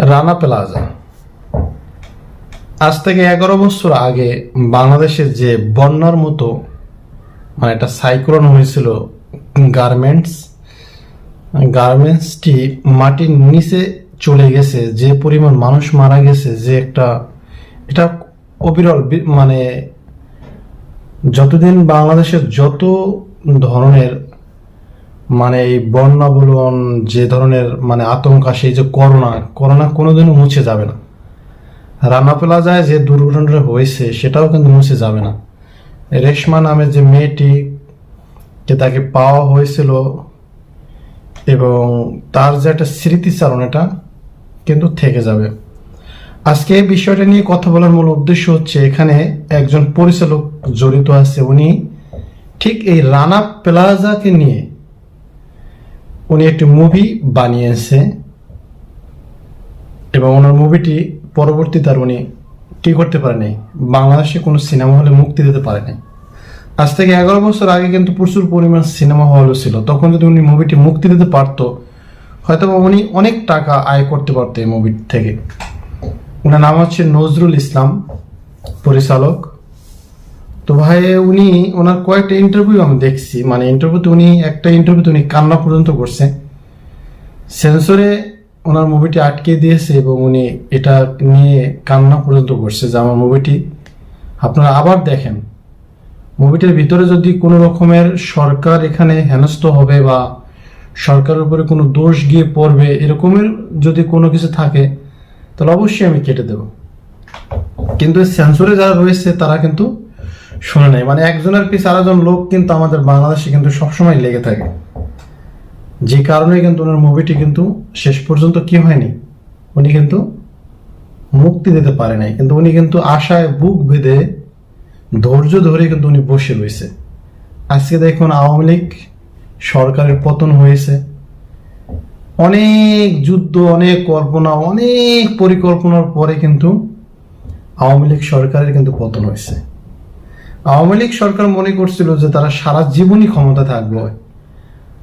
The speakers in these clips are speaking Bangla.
রানা প্লাজা। আজ থেকে এগারো বছর আগে বাংলাদেশে যে বন্যার মতো মানে একটা সাইক্লোন হয়েছিল গার্মেন্টস, গার্মেন্টসটি মাটির নিচে চলে গেছে, যে পরিমাণ মানুষ মারা গেছে, যে একটা, এটা অবিরল মানে যতদিন বাংলাদেশের যত ধরনের মানে এই বন্যা বলুন যে ধরনের মানে আতঙ্ক আসে এই যে করোনা করোনা কোনোদিনও মুছে যাবে না। রানা প্লাজায় যে দুর্ঘটনাটা হয়েছে, সেটাও কিন্তু মুছে যাবে না। রেশমা নামে যে মেয়েটি, যে তাকে পাওয়া হয়েছিল এবং তার যে একটা স্মৃতিচারণ, এটা কিন্তু থেকে যাবে। আজকে এই বিষয়টা নিয়ে কথা বলার মূল উদ্দেশ্য হচ্ছে, এখানে একজন পরিচালক জড়িত আছে। উনি ঠিক এই রানা প্লাজাকে নিয়ে উনি একটি মুভি বানিয়েছে এবং ওনার মুভিটি পরবর্তীতে আর উনি কি করতে পারেনি। বাংলাদেশে কোনো সিনেমা হলে মুক্তি দিতে পারেনি। আজ থেকে এগারো বছর আগে কিন্তু প্রচুর পরিমাণ সিনেমা হলও ছিল। তখন যদি উনি মুভিটি মুক্তি দিতে পারতো হয়তো উনি অনেক টাকা আয় করতে পারতো এই মুভি থেকে। ওনার নাম হচ্ছে নজরুল ইসলাম, পরিচালক। তো ভাই, উনি, ওনার কয়েকটা ইন্টারভিউ আমি দেখছি। মানে ইন্টারভিউতে উনি, একটা ইন্টারভিউতে উনি কান্না পর্যন্ত করছে। সেন্সরে ওনার মুভিটি আটকে দিয়েছে এবং উনি এটা নিয়ে কান্না পর্যন্ত করছে যে আমার মুভিটি আপনারা আবার দেখেন। মুভিটির ভিতরে যদি কোনো রকমের সরকার এখানে হেনস্থ হবে বা সরকারের উপরে কোনো দোষ গিয়ে পড়বে, এরকমের যদি কোনো কিছু থাকে, তাহলে অবশ্যই আমি কেটে দেব। কিন্তু সেন্সরে যারা রয়েছে তারা কিন্তু শুনে নেই মানে একজনের পিছনে আরেকজন লোক কিন্তু আমাদের বাংলাদেশে কিন্তু সবসময় লেগে থাকে। যে কারণে কিন্তু ওনার মুভিটি কিন্তু শেষ পর্যন্ত কি হয়নি, উনি কিন্তু মুক্তি দিতে পারে নাই। কিন্তু উনি কিন্তু আশায় বুক বেঁধে, ধৈর্য ধরে কিন্তু উনি বসে রয়েছে। আজকে দেখুন আওয়ামী লীগ সরকারের পতন হয়েছে। অনেক যুদ্ধ, অনেক কল্পনা, অনেক পরিকল্পনার পরে কিন্তু আওয়ামী লীগ সরকারের কিন্তু পতন হয়েছে। আওয়ামী লীগ সরকার মনে করছিল যে তারা সারা জীবনই ক্ষমতা থাকবে।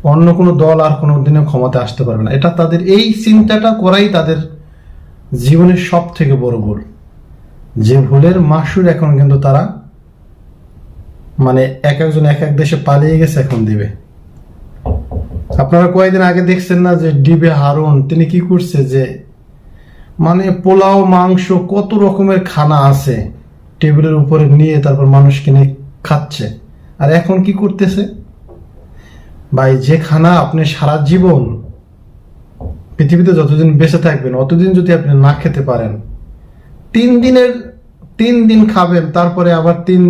অন্য কোনো দল আর কোনো দিনে ক্ষমতা আসতে পারবে না। এটা তাদের এই চিন্তাটা করাই তাদের জীবনের সব থেকে বড় ভুল। যে ভুলের মাসুর এখন কিন্তু তারা মানে এক একজন এক এক দেশে পালিয়ে গেছে এখন দিবে। আপনারা কয়েকদিন আগে দেখছেন না যে ডিবে হারুন, তিনি কি করছে যে মানে পোলাও, মাংস, কত রকমের খানা আছে। টেবিলের উপরে নিয়ে তারপর মানুষ কিনে খাচ্ছে। আর এখন কি করতেছে? ভাই, যে খানা আপনি সারা জীবন পৃথিবীতে যতদিন বেঁচে থাকবেন, অতদিন যদি আপনি না খেতে পারেন, তিন দিনের, তিন দিন খাবেন, তারপরে আবার তিন,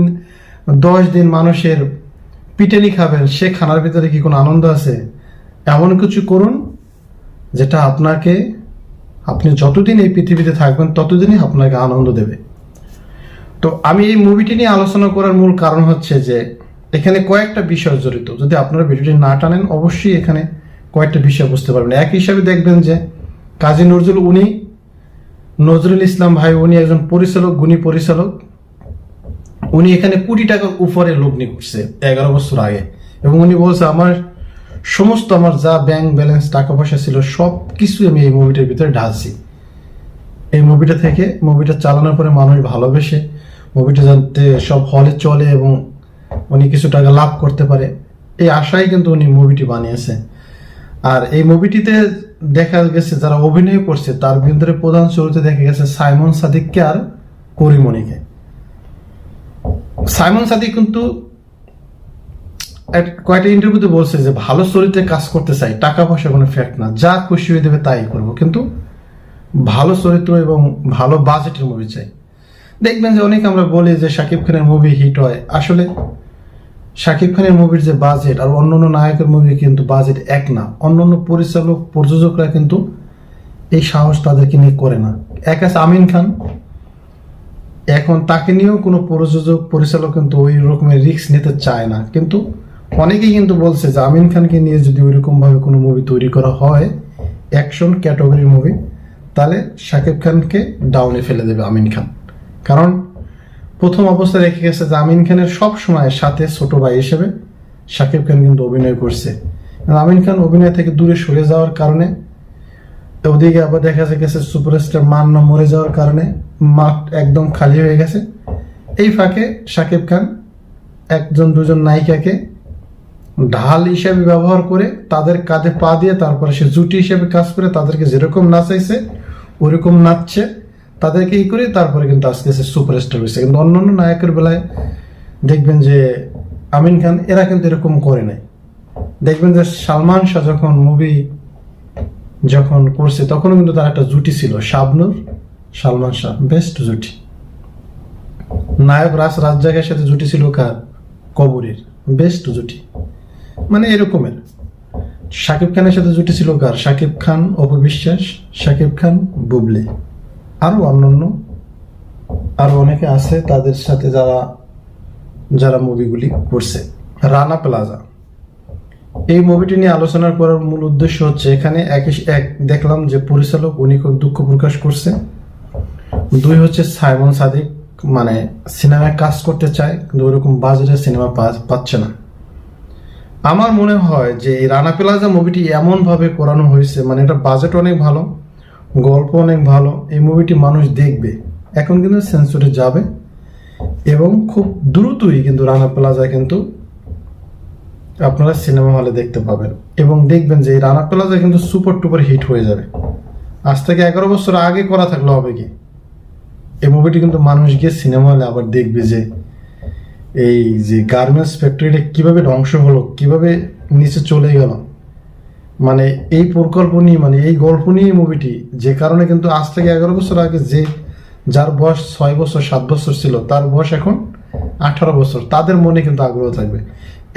দশ দিন মানুষের পিটেনি খাবেন, সে খানার ভিতরে কি কোনো আনন্দ আছে? এমন কিছু করুন যেটা আপনাকে, আপনি যতদিন এই পৃথিবীতে থাকবেন, ততদিনই আপনাকে আনন্দ দেবে। তো আমি এই মুভিটি নিয়ে আলোচনা করার মূল কারণ হচ্ছে যে, এখানে কয়েকটা বিষয় জড়িত। যদি আপনারা ভিডিওটি না টানেন, অবশ্যই এখানে কয়েকটা বিষয় বুঝতে পারবেন। এক হিসাবে দেখবেন যে, কাজী নজরুল উনি, নজরুল ইসলাম ভাই উনি একজন পরিচালক, গুণী পরিচালক। উনি এখানে কোটি টাকার উপরে লগ্নি করছে এগারো বছর আগে। এবং উনি বলছে, আমার সমস্ত, আমার যা ব্যাংক ব্যালেন্স টাকা পয়সা ছিল সব কিছু আমি এই মুভিটার ভিতরে ঢালছি। এই মুভিটা থেকে মুভিটা চালানোর পরে মানুষ ভালোবেসে মুভিটা যাতে সব হলে চলে এবং উনি কিছু টাকা লাভ করতে পারে। এই আশায় কিন্তু উনি মুভিটি বানিয়েছে। আর এই মুভিটিতে দেখা গেছে, যারা অভিনয় করছে, তার ভিতরে প্রধান চরিত্রে দেখা গেছে সাইমন সাদিককে আর করিমণিকে। সাইমন সাদিক কিন্তু কয়েকটা ইন্টারভিউতে বলছে যে, ভালো চরিত্রে কাজ করতে চাই, টাকা পয়সা কোনো ফ্যাক্ট না, যা খুশি হয়ে দেবে তাই করব। কিন্তু ভালো চরিত্র এবং ভালো বাজেটের মুভি চাই। দেখবেন যে অনেক আমরা বলি যে শাকিব খানের মুভি হিট হয়। আসলে শাকিব খানের মুভির যে বাজেট আর অন্য অন্য নায়কের মুভি কিন্তু বাজেট এক না। অন্য অন্য পরিচালক, প্রযোজকরা কিন্তু এই সাহস তাদেরকে নিয়ে করে না। এক আছে আমিন খান। এখন তাকে নিয়েও কোনো প্রযোজক, পরিচালক কিন্তু ওই রকমের রিস্ক নিতে চায় না। কিন্তু অনেকেই কিন্তু বলছে যে আমিন খানকে নিয়ে যদি ওইরকম ভাবে কোনো মুভি তৈরি করা হয় অ্যাকশন ক্যাটাগরির মুভি তাহলে শাকিব খানকে ডাউনে ফেলে দেবে আমিন খান। কারণ প্রথম অবস্থায় রেখে গেছে যে আমিন খানের সব সময় সাথে ছোট ভাই হিসেবে শাকিব খান কিন্তু অভিনয় করছে। আমিন খান অভিনয় থেকে দূরে সরে যাওয়ার কারণে, ওদিকে আবার দেখা গেছে সুপারস্টার মান না মরে যাওয়ার কারণে মাঠ একদম খালি হয়ে গেছে। এই ফাঁকে শাকিব খান একজন দুজন নায়িকাকে ঢাল হিসেবে ব্যবহার করে তাদের কাঁধে পা দিয়ে তারপরে সে জুটি হিসেবে কাজ করে তাদেরকে যেরকম নাচাইছে ওরকম নাচছে, তাদেরকে ই করে তারপরে কিন্তু আজকে সে সুপারস্টার হয়েছে। কিন্তু অন্য অন্য নায়কের বেলায় দেখবেন যে আমিন খান, এরা কিন্তু এরকম করে নাই। দেখবেন যে সালমান শাহ যখন মুভি যখন করছে, তখনও কিন্তু তার একটা জুটি ছিল, শাবনুর সালমান শাহ বেস্ট জুটি। নায়ক রাজ রাজ্জাকের সাথে জুটি ছিল কার? কবরের বেস্ট জুটি। মানে এরকমের। শাকিব খানের সাথে জুটি ছিল কার? শাকিব খান অপবিশ্বাস শাকিব খান, বুবলি। আরও অন্যান্য, আরও অনেকে আছে তাদের সাথে যারা যারা মুভিগুলি করছে। রানা প্লাজা। এই মুভিটি নিয়ে আলোচনা করার মূল উদ্দেশ্য হচ্ছে এখানে এক এক দেখলাম যে পরিচালক উনি খুব দুঃখ প্রকাশ করছে। দুই হচ্ছে সাইমন সাদিক মানে সিনেমায় কাজ করতে চায়, কিন্তু ওরকম বাজারে সিনেমা পাচ্ছে না। আমার মনে হয় যে এই রানা প্লাজা মুভিটি এমনভাবে করানো হয়েছে মানে এটা বাজেট অনেক ভালো, গল্প অনেক ভালো, এই মুভিটি মানুষ দেখবে। এখন কিন্তু সেন্সরে যাবে এবং খুব দ্রুতই কিন্তু রানা প্লাজা কিন্তু আপনারা সিনেমা হলে দেখতে পাবেন এবং দেখবেন যে এই রানা প্লাজা কিন্তু সুপার টুপার হিট হয়ে যাবে। আজ থেকে এগারো বছর আগে করা থাকলে হবে কি? এই মুভিটি কিন্তু মানুষ গিয়ে সিনেমা হলে আবার দেখবে যে এই যে গার্মেন্টস ফ্যাক্টরিটা কীভাবে ধ্বংস হলো, কীভাবে নিচে চলে গেল মানে এই প্রকল্প নিয়ে মানে এই গল্প নিয়ে মুভিটি যে কারণে কিন্তু আজ থেকে এগারো বছর আগে যে, যার বয়স ছয় বছর, সাত বছর ছিল, তার বয়স এখন আঠারো বছর, তাদের মনে কিন্তু আগ্রহ থাকবে।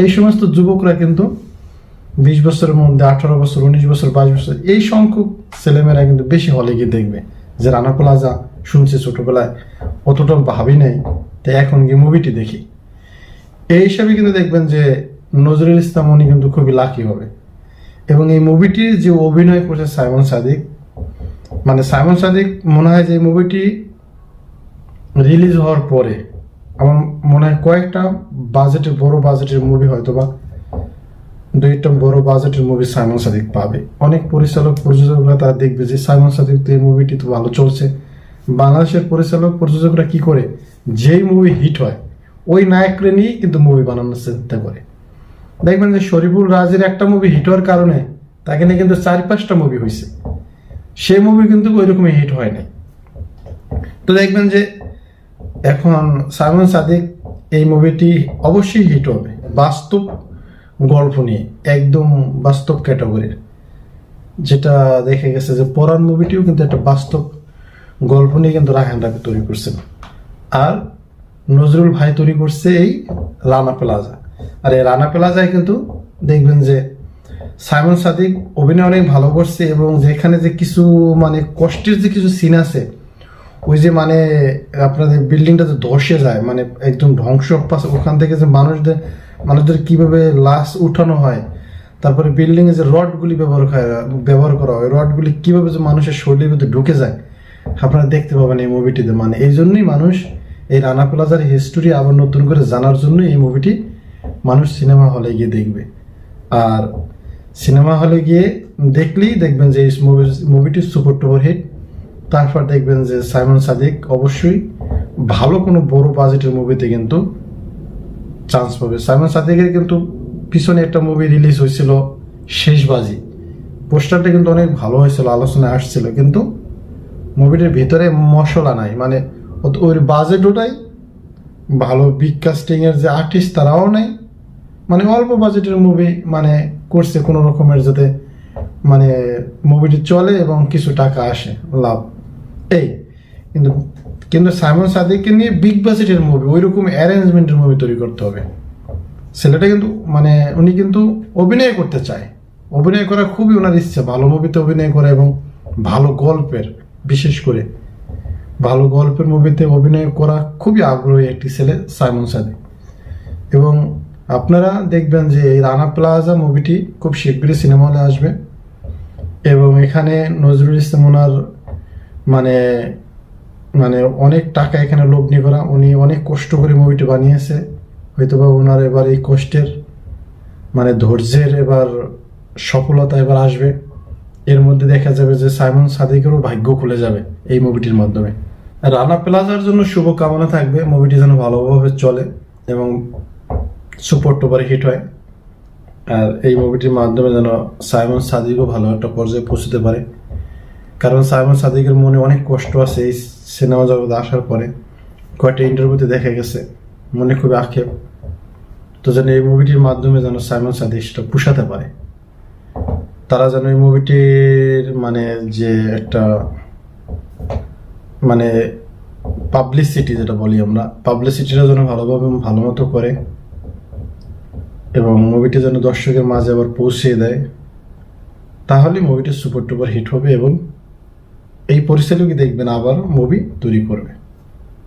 এই সমস্ত যুবকরা কিন্তু বিশ বছরের মধ্যে আঠারো বছর, উনিশ বছর, বাইশ বছর, এই সংখ্যক ছেলেমেয়েরা কিন্তু বেশি হলে গিয়ে দেখবে যে রানা প্লাজা শুনছে ছোটবেলায় অতটা ভাবি নাই, তাই এখন গিয়ে মুভিটি দেখি। এই হিসাবে কিন্তু দেখবেন যে নজরুল ইসলাম উনি কিন্তু খুবই লাকি হবে। এবং এই মুভিটির যে অভিনয় করছে সাইমন সাদিক মানে সাইমন সাদিক মনে হয় যে এই মুভিটি রিলিজ হওয়ার পরে, আমার মনে হয় কয়েকটা বাজেটের বড় বাজেটের মুভি হয়তো বা দুইটা বড় বাজেটের মুভি সাইমন সাদিক পাবে। অনেক পরিচালক, প্রযোজকরা তারা দেখবে যে সাইমন সাদিক তো এই মুভিটি তো ভালো চলছে। বাংলাদেশের পরিচালক, প্রযোজকরা কি করে? যেই মুভি হিট হয় ওই নায়করে নিয়েই কিন্তু মুভি বানানোর চিন্তা করে। দেখবেন যে শরীফুল রাজের একটা মুভি হিট হওয়ার কারণে তাকে নিয়ে কিন্তু চার পাঁচটা মুভি হয়েছে। সেই মুভি কিন্তু ওই রকমই হিট হয় নাই। তো দেখবেন যে এখন সাইমন সাদিক এই মুভিটি অবশ্যই হিট হবে। বাস্তব গল্প নিয়ে, একদম বাস্তব ক্যাটাগরির যেটা দেখে গেছে যে পরান মুভিটিও কিন্তু একটা বাস্তব গল্প নিয়ে কিন্তু রাহান রাবি তৈরি করছেন। আর নজরুল ভাই তৈরি করছে এই রানা প্লাজা। আর এই রানা প্লাজায় কিন্তু দেখবেন যে সাইমন সাদিক অভিনয় অনেক ভালো করছে এবং যেখানে যে কিছু মানে কষ্টের যে কিছু সিন আছে, ওই যে মানে আপনাদের বিল্ডিংটা যে ধসে যায় মানে একদম ধ্বংস ওখান থেকে যে মানুষদের মানুষদের কীভাবে লাশ উঠানো হয়, তারপরে বিল্ডিং এ যে রডগুলি ব্যবহার ব্যবহার করা হয়, রডগুলি কীভাবে যে মানুষের শরীরের ভিতরে ঢুকে যায়, আপনারা দেখতে পাবেন এই মুভিটিতে মানে এই জন্যই মানুষ এই রানা প্লাজার হিস্টোরি আবার নতুন করে জানার জন্য এই মুভিটি মানুষ সিনেমা হলে গিয়ে দেখবে। আর সিনেমা হলে গিয়ে দেখলেই দেখবেন যে এই মুভিটি সুপার টুপার হিট তারপর দেখবেন যে সাইমন সাদিক অবশ্যই ভালো কোনো বড় বাজেটের মুভিতে কিন্তু চান্স পাবে। সাইমন সাদিকের কিন্তু পিছনে একটা মুভি রিলিজ হয়েছিল শেষবাজি পোস্টারটা কিন্তু অনেক ভালো হয়েছিল, আলোচনায় আসছিল, কিন্তু মুভিটির ভিতরে মশলা নাই। মানে ওর বাজেট ওটাই ভালো বিগ কাস্টিংয়ের যে আর্টিস্ট তারাও নাই। মানে অল্প বাজেটের মুভি মানে করছে কোনো রকমের যাতে মানে মুভিটি চলে এবং কিছু টাকা আসে, লাভ। এই, কিন্তু কিন্তু সাইমন সাদিককে নিয়ে বিগ বাজেটের মুভি ওই রকম অ্যারেঞ্জমেন্টের মুভি তৈরি করতে হবে। ছেলেটা কিন্তু মানে উনি কিন্তু অভিনয় করতে চায়। অভিনয় করা খুবই ওনার ইচ্ছা, ভালো মুভিতে অভিনয় করা এবং ভালো গল্পের, বিশেষ করে ভালো গল্পের মুভিতে অভিনয় করা খুবই আগ্রহী একটি ছেলে, সাইমন সাদিক। এবং আপনারা দেখবেন যে এই রানা প্লাজা মুভিটি খুব শীঘ্রই সিনেমা হলে আসবে। এবং এখানে নজরুল ইসলাম ওনার মানে মানে অনেক টাকা এখানে লগ্নি করা, উনি অনেক কষ্ট করে মুভিটি বানিয়েছে। হয়তোবা ওনার এবার এই কষ্টের মানে ধৈর্যের এবার সফলতা এবার আসবে। এর মধ্যে দেখা যাবে যে সাইমন সাদিকেরও ভাগ্য খুলে যাবে এই মুভিটির মাধ্যমে। রানা প্লাজার জন্য শুভ কামনা থাকবে মুভিটি যেন ভালোভাবে চলে এবং সুপার টুপার হিট হয়। আর এই মুভিটির মাধ্যমে যেন সাইমন সাদিকও ভালো একটা পর্যায়ে পৌঁছতে পারে। কারণ সাইমন সাদিকের মনে অনেক কষ্ট আছে এই সিনেমা জগতে আসার পরে। কয়েকটা ইন্টারভিউতে দেখা গেছে, মনে খুবই আক্ষেপ। তো যেন এই মুভিটির মাধ্যমে যেন সাইমন সাদিক সেটা পুষাতে পারে। তারা যেন এই মুভিটির মানে যে একটা মানে পাবলিসিটি যেটা বলি আমরা পাবলিসিটিটা যেন ভালোভাবে ভালো মতো করে এবং মুভিটি যেন দর্শকের মাঝে আবার পৌঁছে দেয় তাহলে মুভিটি সুপার টুপার হিট হবে এবং এই পরিচালকই দেখবেন আবার মুভি তৈরি করবে।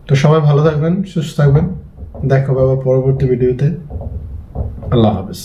তো সবাই ভালো থাকবেন, সুস্থ থাকবেন, দেখা হবে আবার পরবর্তী ভিডিওতে আল্লাহ হাফেজ।